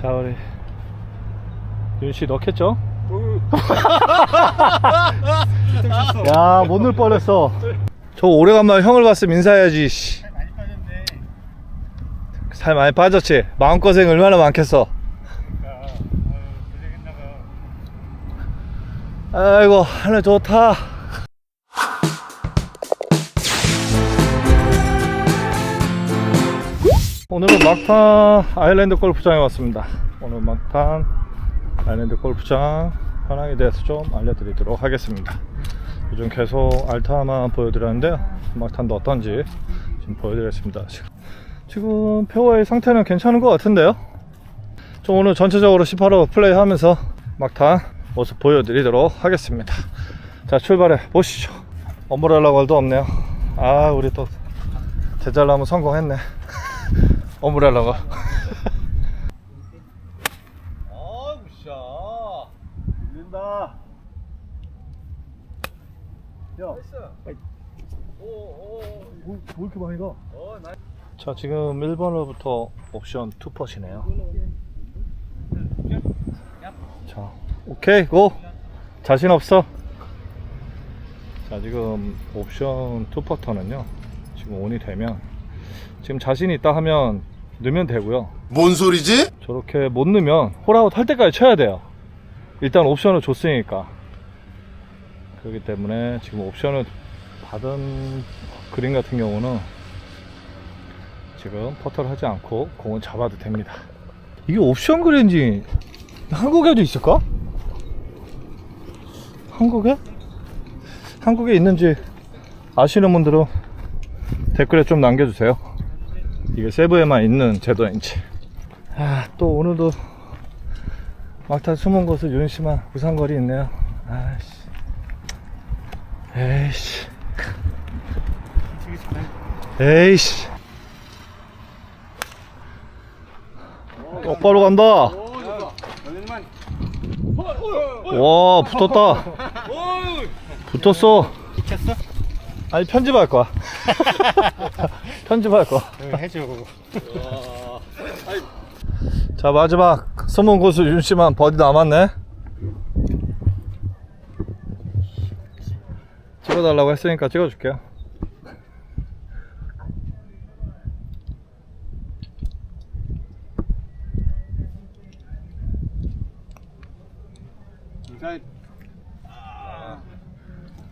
자 우리 윤씨 넣겠죠? 야못 넣을 뻔했어 저 오래간만에 형을 봤으면 인사해야지 씨. 많이 빠졌네. 살 많이 빠졌지? 마음고생 얼마나 많겠어 그러니까 아유. 아이고 하늘 좋다 오늘은 막탄 아일랜드 골프장에 왔습니다 오늘 막탄 아일랜드 골프장 현황에 대해서 좀 알려드리도록 하겠습니다 요즘 계속 알타만 보여드렸는데요 막탄도 어떤지 지금 보여드리겠습니다 지금, 페어웨이 상태는 괜찮은 것 같은데요 좀 오늘 전체적으로 18호 플레이하면서 막탄 모습 보여드리도록 하겠습니다. 자 출발해 보시죠. 엄브렐라 걸도 없네요. 아 우리 또 제잘나무 성공했네. 엄브렐라 걸. 아우 샤 밀린다. 야, 오오 뭐, 뭐 이렇게 많이 가? 자 지금 1번으로부터 옵션 투퍼시네요. 자, 오케이, 고! 자신 없어. 자, 지금 옵션 투퍼터는요, 지금 온이 되면, 지금 자신 있다 하면 넣으면 되고요. 뭔 소리지? 저렇게 못 넣으면 홀아웃 할 때까지 쳐야 돼요. 일단 옵션을 줬으니까. 그렇기 때문에 지금 옵션을 받은 그린 같은 경우는 지금 퍼터를 하지 않고 공을 잡아도 됩니다. 이게 옵션 그린지 한국에도 있을까? 한국에? 한국에 있는지 아시는 분들은 댓글에 좀 남겨주세요. 이게 세부에만 있는 제도인지. 아, 또 오늘도 막타 숨은 곳을 윤심한 우산거리 있네요. 아씨. 에이씨. 에이씨. 똑바로 간다. 와, 붙었다. 붙었어. 미쳤어? 아니, 편집할 거야. 편집할 거야. 해줘. 자 마지막 숨은 곳을 윤씨만 버디 남았네 찍어달라고 했으니까 찍어줄게요.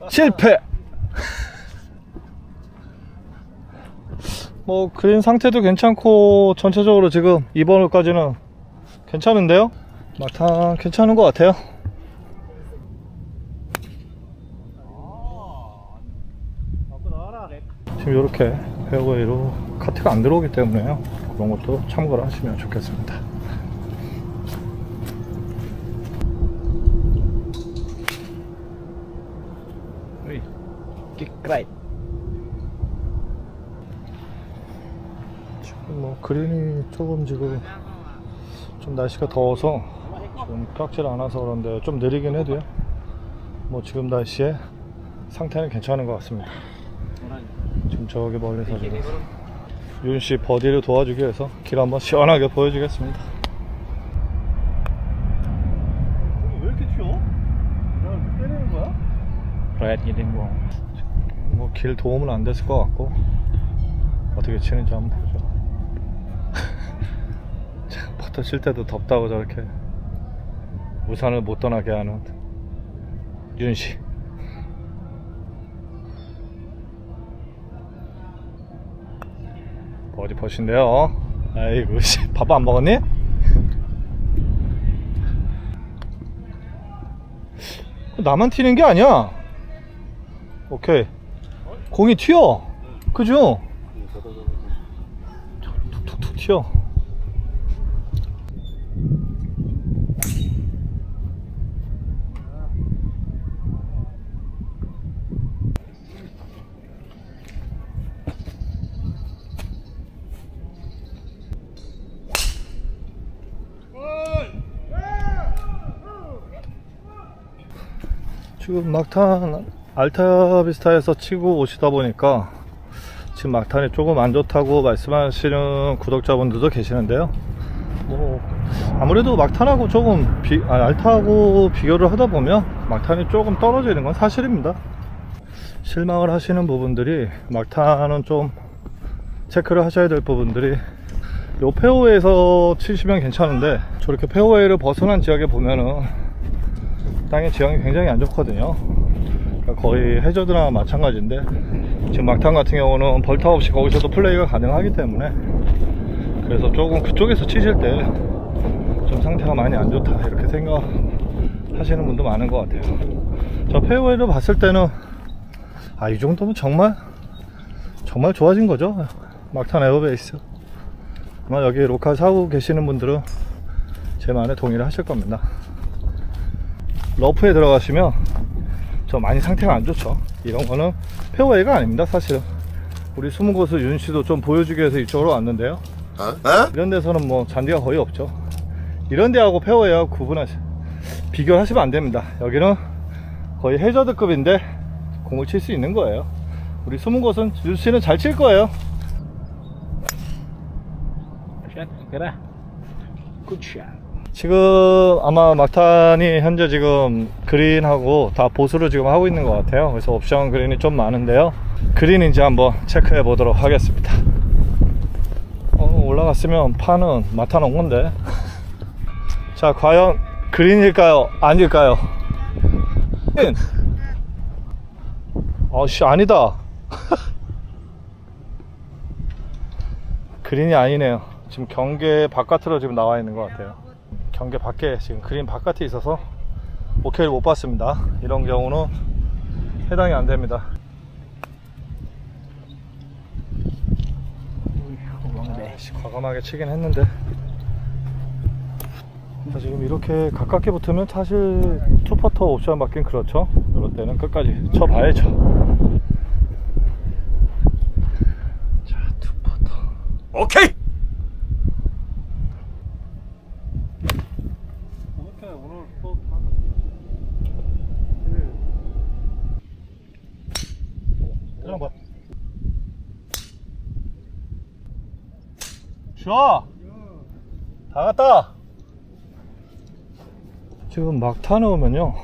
실패 뭐 그린 상태도 괜찮고 전체적으로 지금 이번 홀까지는 괜찮은데요? 막탄 괜찮은 것 같아요. 지금 이렇게 페어웨이로 카트가 안 들어오기 때문에요. 그런 것도 참고를 하시면 좋겠습니다 지금 뭐 그린이 조금 지금 좀 날씨가 더워서 좀 깎질 않아서 그런데 좀 느리긴 해도요 뭐 지금 날씨에 상태는 괜찮은 것 같습니다 지금 저기 멀리서 지금 윤씨 버디를 도와주기 위해서 길 한번 시원하게 보여주겠습니다 왜 이렇게 튀어? 야 때리는 거야? Red getting wrong. 뭐길 도움은 안 됐을 것 같고 어떻게 치는지 한번 보죠. 참, 퍼터 칠 때도 덥다고 저렇게 우산을 못 떠나게 하는 윤씨. 버디 퍼신데요. 아이고 씨, 밥안 먹었니? 나만 튀는 게 아니야. 오케이. 공이 튀어. 그죠? 툭툭툭 튀어. 지금 막탄 알타비스타에서 치고 오시다 보니까 지금 막탄이 조금 안 좋다고 말씀하시는 구독자분들도 계시는데요. 뭐 아무래도 막탄하고 조금 비, 아, 알타하고 비교를 하다 보면 막탄이 조금 떨어지는 건 사실입니다. 실망을 하시는 부분들이 막탄은 좀 체크를 하셔야 될 부분들이 요 페어웨이에서 치시면 괜찮은데 저렇게 페어웨이를 벗어난 지역에 보면은 땅의 지형이 굉장히 안 좋거든요. 그러니까 거의 해저드나 마찬가지인데 지금 막탄 같은 경우는 벌타 없이 거기서도 플레이가 가능하기 때문에 그래서 조금 그쪽에서 치실 때 좀 상태가 많이 안 좋다 이렇게 생각하시는 분도 많은 것 같아요. 저 페어웨이를 봤을 때는 아 이 정도면 정말 정말 좋아진 거죠. 막탄 에어베이스. 아마 여기 로컬 사고 계시는 분들은 제 말에 동의를 하실 겁니다. 러프에 들어가시면 저 많이 상태가 안 좋죠. 이런 거는 페어웨이가 아닙니다, 사실은. 우리 수문고수 윤 씨도 좀 보여주기 위해서 이쪽으로 왔는데요. 이런 데서는 뭐 잔디가 거의 없죠. 이런 데하고 페어웨이하고 구분하시, 비교를 하시면 안 됩니다. 여기는 거의 해저드급인데 공을 칠 수 있는 거예요. 우리 수문고수는 윤 씨는 잘 칠 거예요. 그래. Good shot. 지금 아마 막탄이 현재 지금 그린하고 다 보수를 지금 하고 있는 것 같아요. 그래서 옵션 그린이 좀 많은데요. 그린인지 한번 체크해 보도록 하겠습니다. 어, 올라갔으면 파는 막탄 온 건데. 자, 과연 그린일까요? 아닐까요? 그린. 어씨, 아니다. 그린이 아니네요. 지금 경계 바깥으로 지금 나와 있는 것 같아요. 경계 밖에 지금 그린 바깥에 있어서 오케이를 못 받습니다. 이런 경우는 해당이 안 됩니다. 아이씨, 과감하게 치긴 했는데 자, 지금 이렇게 가깝게 붙으면 사실 투퍼터 옵션 받긴 그렇죠. 이럴 때는 끝까지 쳐봐야죠. 자, 투퍼터. 오케이. 이렇게 오늘 또 그냥 봐. 좋아. 다 갔다. 지금 막 타놓으면요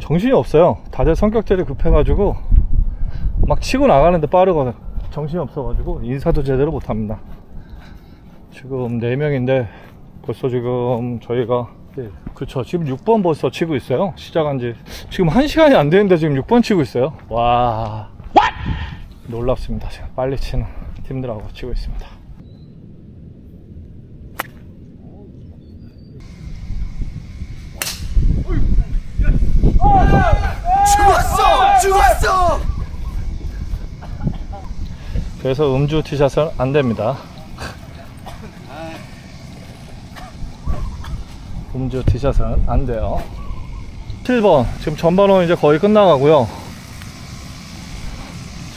정신이 없어요. 다들 성격들이 급해가지고 막 치고 나가는데 빠르거든. 정신이 없어가지고 인사도 제대로 못합니다. 지금 4명인데 벌써 지금 저희가 네, 그쵸 지금 6번 벌써 치고 있어요 시작한 지 지금 1시간이 안 되는데 지금 6번 치고 있어요 와 놀랍습니다 지금 빨리 치는 팀들하고 치고 있습니다 죽었어. 죽었어. 그래서 음주 티샷은 안 됩니다. 음주 티샷은 안 돼요. 7번. 지금 전반홀 이제 거의 끝나가고요.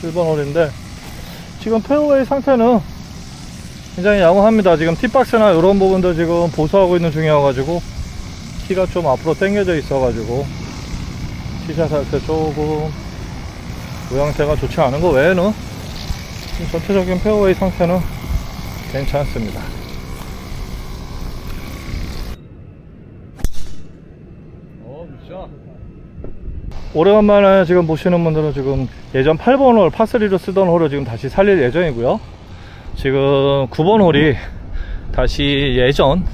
7번 홀인데 지금 페어웨이 상태는 굉장히 양호합니다. 지금 티박스나 이런 부분도 지금 보수하고 있는 중이어가지고 키가 좀 앞으로 당겨져 있어가지고 티샷 할 때 조금 모양새가 좋지 않은 거 외에는 전체적인 페어웨이 상태는 괜찮습니다. 어. 오래간만에 지금 보시는 분들은 지금 예전 8번 홀, 파3로 쓰던 홀을 지금 다시 살릴 예정이고요. 지금 9번 홀이 다시 예전,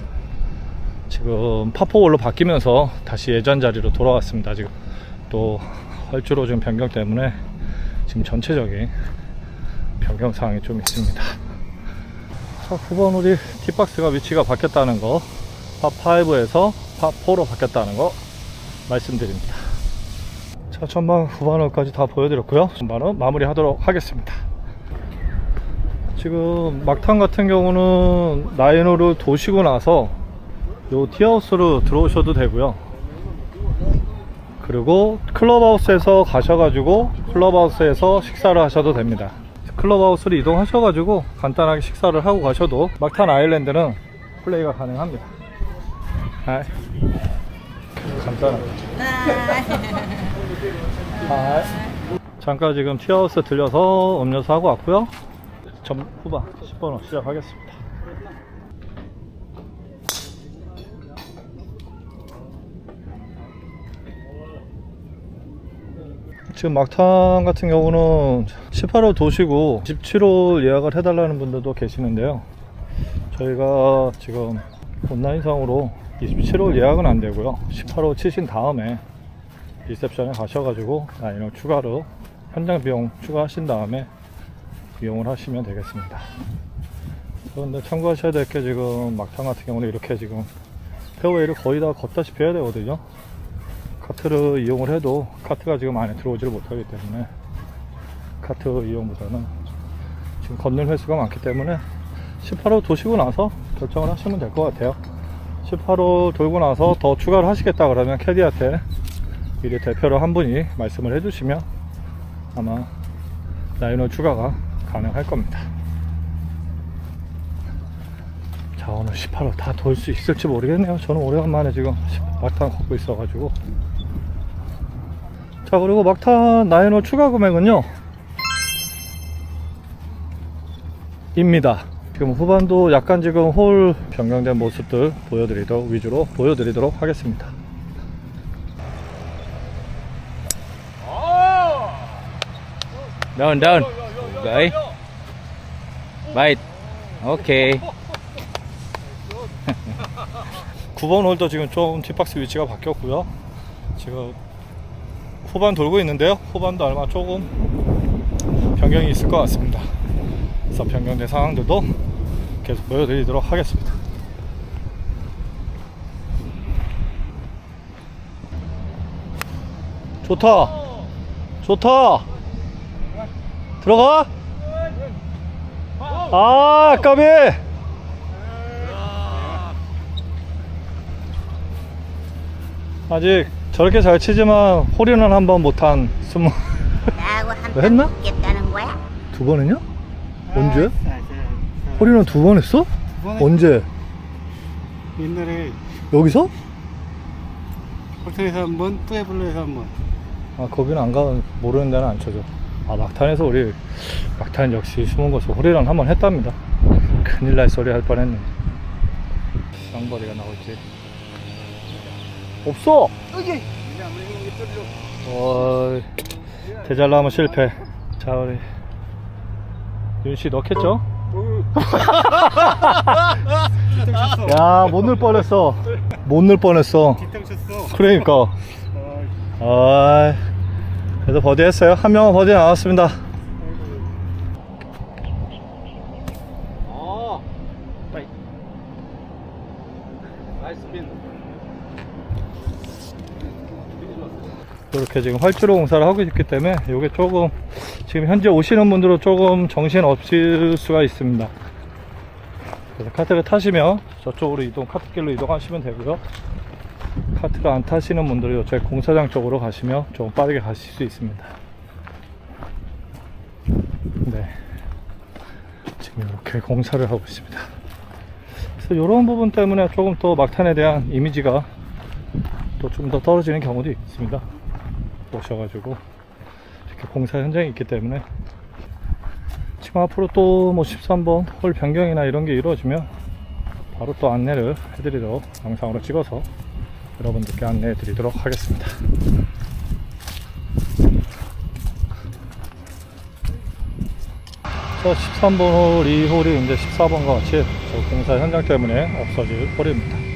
지금 파4 홀로 바뀌면서 다시 예전 자리로 돌아왔습니다. 지금 또 헐주로 지금 변경 때문에 지금 전체적인 변경 사항이 좀 있습니다. 자, 9번 우리 팁박스가 위치가 바뀌었다는 거, 파5에서 파4로 바뀌었다는 거 말씀드립니다. 자, 전반 후반홀까지 다 보여드렸고요. 전반은 마무리 하도록 하겠습니다. 지금 막탄 같은 경우는 라인으로 도시고 나서 요 티하우스로 들어오셔도 되고요. 그리고 클럽하우스에서 가셔가지고 클럽하우스에서 식사를 하셔도 됩니다. 클럽하우스로 이동하셔가지고 간단하게 식사를 하고 가셔도 막탄 아일랜드는 플레이가 가능합니다. 아, 간단하게. 아, 잠깐 지금 티하우스 들려서 음료수 하고 왔고요. 점 후반 10번호 시작하겠습니다. 지금 막탄 같은 경우는 18호 도시고 17호 예약을 해달라는 분들도 계시는데요. 저희가 지금 온라인상으로 27호 예약은 안 되고요. 18호 치신 다음에 리셉션에 가셔가지고 라인을 추가로 현장 비용 추가하신 다음에 이용을 하시면 되겠습니다. 그런데 참고하셔야 될 게 지금 막탄 같은 경우는 이렇게 지금 페어웨이를 거의 다 걷다시피 해야 되거든요. 카트를 이용을 해도 카트가 지금 안에 들어오지를 못하기 때문에 카트 이용보다는 지금 걷는 횟수가 많기 때문에 18호 도시고 나서 결정을 하시면 될 것 같아요. 18호 돌고 나서 더 추가를 하시겠다 그러면 캐디한테 미리 대표로 한 분이 말씀을 해주시면 아마 라이너 추가가 가능할 겁니다. 자 오늘 18호 다 돌 수 있을지 모르겠네요. 저는 오래간만에 지금 막탄 걷고 있어가지고 자 그리고 막탄 나이너 추가 금액은요 입니다. 지금 후반도 약간 지금 홀 변경된 모습들 보여드리도록 위주로 보여드리도록 하겠습니다. Down, down. Okay. Bite. Okay. 9번 홀도 지금 좀 뒷박스 위치가 바뀌었고요. 지금 후반 돌고 있는데요. 후반도 아마 조금 변경이 있을 것 같습니다. 그래서 변경된 상황들도 계속 보여드리도록 하겠습니다. 좋다. 좋다. 들어가. 아, 까비. 아직 저렇게 잘 치지만 홀인원 한 번 못한 스무 나하고 뭐 했나? 한판 붙겠다는 거야? 두 번이냐? 언제? 홀인원 두 번 했어? 언제? 옛날에 여기서? 호텔에서 한 번, 뚜에블로에서 한 번. 아 거기는 안 가, 모르는 데는 안 쳐줘. 아 막탄에서 우리 막탄 역시 숨은 곳에 홀인원 한번 했답니다. 큰일 날 소리 할 뻔했네. 쌍거리가 나올지. 없어. 어이, 대잘나면 실패. 자 우리 윤씨 넣겠죠? 야, 못 넣을 뻔했어. 못 넣을 뻔했어. 그러니까. 아, 그래도 버디 했어요. 한 명은 버디 나왔습니다. 이렇게 지금 활주로 공사를 하고 있기 때문에 이게 조금 지금 현재 오시는 분들은 조금 정신 없을 수가 있습니다. 그래서 카트를 타시면 저쪽으로 이동, 카트길로 이동하시면 되고요. 카트를 안 타시는 분들은 저희 공사장 쪽으로 가시면 조금 빠르게 가실 수 있습니다. 네. 지금 이렇게 공사를 하고 있습니다. 그래서 이런 부분 때문에 조금 더 막탄에 대한 이미지가 또 좀 더 떨어지는 경우도 있습니다. 오셔가지고 이렇게 공사 현장이 있기 때문에 지금 앞으로 또 뭐 13번 홀 변경이나 이런 게 이루어지면 바로 또 안내를 해드리도록 영상으로 찍어서 여러분들께 안내해 드리도록 하겠습니다. 자, 13번 홀, 이 홀이 이제 14번과 같이 저 공사 현장 때문에 없어질 홀입니다.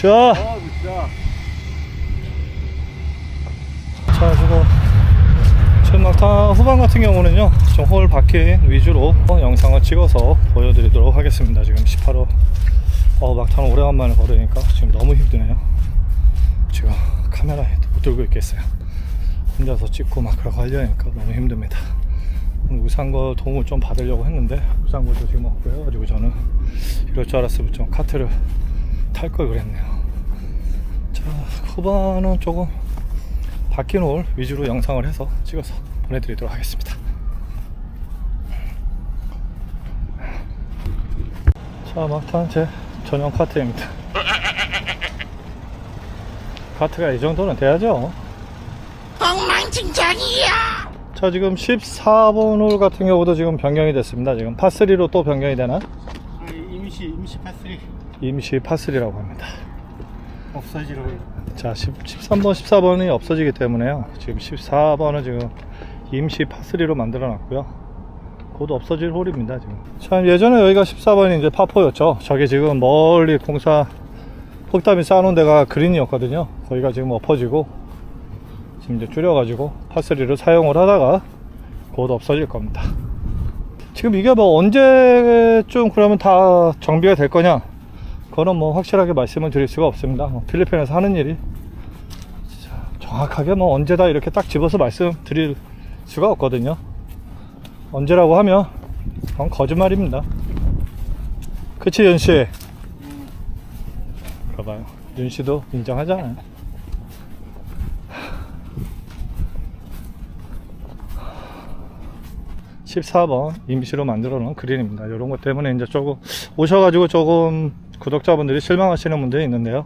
샷! 자, 지금 막타 후반 같은 경우는요, 좀홀 바뀐 위주로 영상을 찍어서 보여드리도록 하겠습니다. 지금 18호 어, 막타는 오래간만에 걸으니까 지금 너무 힘드네요. 지금 카메라에 못 들고 있겠어요. 혼자서 찍고 막 그러고 하려니까 너무 힘듭니다. 우산거 도움을 좀 받으려고 했는데 우산거도 지금 없고 해가지고 저는 이럴 줄 알았으면 좀 카트를 탈 걸 그랬네요. 자, 후반은 조금 홀 위주로 영상을 해서 찍어서 보내드리도록 하겠습니다. 자, 막탄 제 전용 카트입니다. 카트가 이 정도는 돼야죠. 엉망진창이야! 자, 지금 14번 홀 같은 경우도 지금 변경이 됐습니다. 지금 파3로 또 변경이 되나? 아, 임시, 임시 파스리. 임시 파3라고 합니다. 없어지라고. 자, 10, 13번, 14번이 없어지기 때문에요. 지금 14번은 지금 임시 파3로 만들어 놨고요. 곧 없어질 홀입니다, 지금. 참, 예전에 여기가 14번이 이제 파4였죠. 저기 지금 멀리 공사 폭담이 쌓아놓은 데가 그린이었거든요. 거기가 지금 엎어지고, 지금 이제 줄여가지고 파3를 사용을 하다가 곧 없어질 겁니다. 지금 이게 뭐 언제쯤 그러면 다 정비가 될 거냐? 그거는 뭐 확실하게 말씀을 드릴 수가 없습니다. 뭐 필리핀에서 하는 일이 정확하게 뭐 언제다 이렇게 딱 집어서 말씀드릴 수가 없거든요. 언제라고 하면 그건 거짓말입니다. 그치 윤씨? 봐봐요. 윤씨도 인정하잖아요. (14번) 임시로 만들어 놓은 그린입니다 이런 것 때문에 이제 조금 오셔가지고 조금 구독자분들이 실망하시는 분들이 있는데요.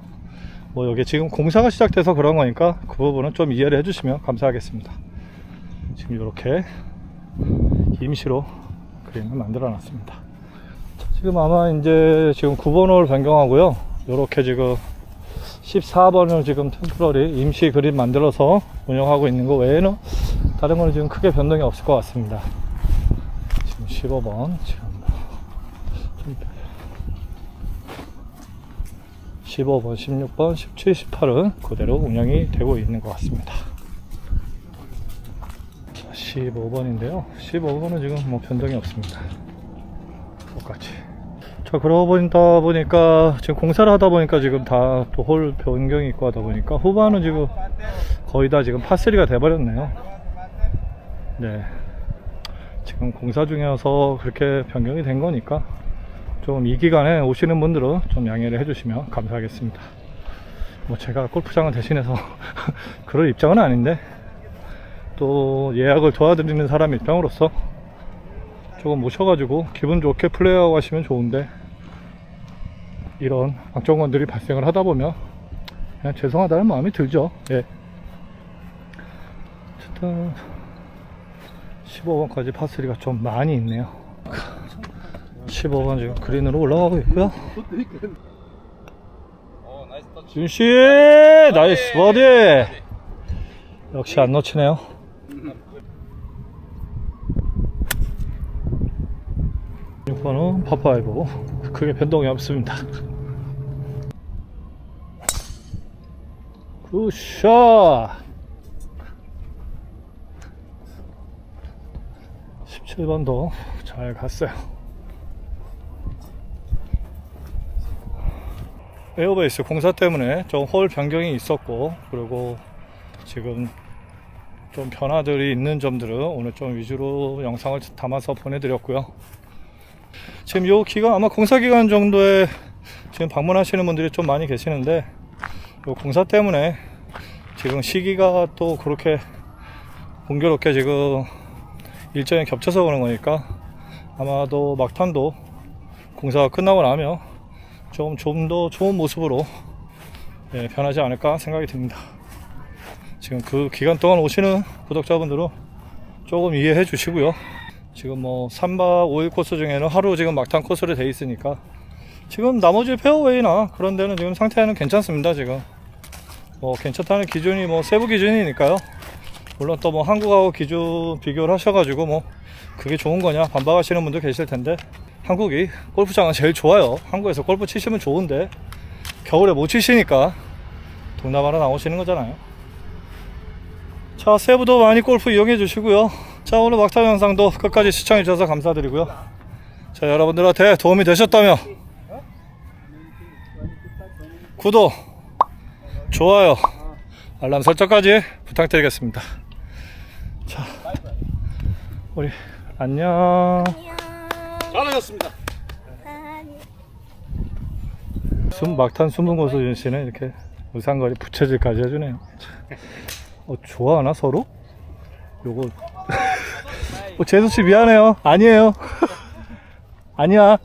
뭐 여기 지금 공사가 시작돼서 그런 거니까 그 부분은 좀 이해를 해주시면 감사하겠습니다. 지금 이렇게 임시로 그림을 만들어 놨습니다. 자, 지금 아마 이제 지금 9번호를 변경하고요. 이렇게 지금 14번을 지금 템프러리 임시 그림 만들어서 운영하고 있는 거 외에는 다른 거는 지금 크게 변동이 없을 것 같습니다. 지금 15번 지금 좀 15번, 16번, 17, 18은 그대로 운영이 되고 있는 것 같습니다. 15번인데요. 15번은 지금 뭐 변동이 없습니다. 똑같이. 자, 그러고 보다 보니까 지금 공사를 하다 보니까 지금 다 또 홀 변경이 있고 하다 보니까 후반은 지금 거의 다 지금 파3가 돼버렸네요. 네. 지금 공사 중이어서 그렇게 변경이 된 거니까 좀 이 기간에 오시는 분들은 좀 양해를 해주시면 감사하겠습니다. 뭐 제가 골프장을 대신해서 그럴 입장은 아닌데 또 예약을 도와드리는 사람 입장으로서 조금 모셔가지고 기분 좋게 플레이하고 가시면 좋은데 이런 악정건들이 발생을 하다 보면 그냥 죄송하다는 마음이 들죠. 예. 어쨌든 15번까지 파3가 좀 많이 있네요. 15번 지금 그린으로 올라가고 있고요. 준씨 나이스 버디. 역시 안 놓치네요. 육 번은 파파이브 크게 변동이 없습니다. 굿샷. 17번도 잘 갔어요. 에어베이스 공사 때문에 좀 홀 변경이 있었고 그리고 지금 좀 변화들이 있는 점들은 오늘 좀 위주로 영상을 담아서 보내드렸고요. 지금 요 기간 아마 공사 기간 정도에 지금 방문하시는 분들이 좀 많이 계시는데 요 공사 때문에 지금 시기가 또 그렇게 공교롭게 지금 일정이 겹쳐서 그런 거니까 아마도 막탄도 공사가 끝나고 나면 좀 좀 더 좋은 모습으로 예, 변하지 않을까 생각이 듭니다. 지금 그 기간 동안 오시는 구독자분들은 조금 이해해 주시고요. 지금 뭐 3박 5일 코스 중에는 하루 지금 막탄 코스로 돼 있으니까 지금 나머지 페어웨이나 그런 데는 지금 상태는 괜찮습니다. 지금 뭐 괜찮다는 기준이 뭐 세부 기준이니까요. 물론 또 뭐 한국하고 기준 비교를 하셔가지고 뭐 그게 좋은 거냐 반박하시는 분도 계실 텐데 한국이 골프장은 제일 좋아요. 한국에서 골프 치시면 좋은데 겨울에 못 치시니까 동남아로 나오시는 거잖아요. 자, 세부도 많이 골프 이용해 주시고요. 자, 오늘 막타 영상도 끝까지 시청해 주셔서 감사드리고요. 자, 여러분들한테 도움이 되셨다면 구독, 좋아요, 알람 설정까지 부탁드리겠습니다. 자, 우리 안녕. 잘하셨습니다. 숨 막탄 숨은 고수준 씨는 이렇게 우산거리 부채질까지 해주네요. 어, 좋아하나 서로? 요거 어, 재수 씨 미안해요. 아니에요. 아니야.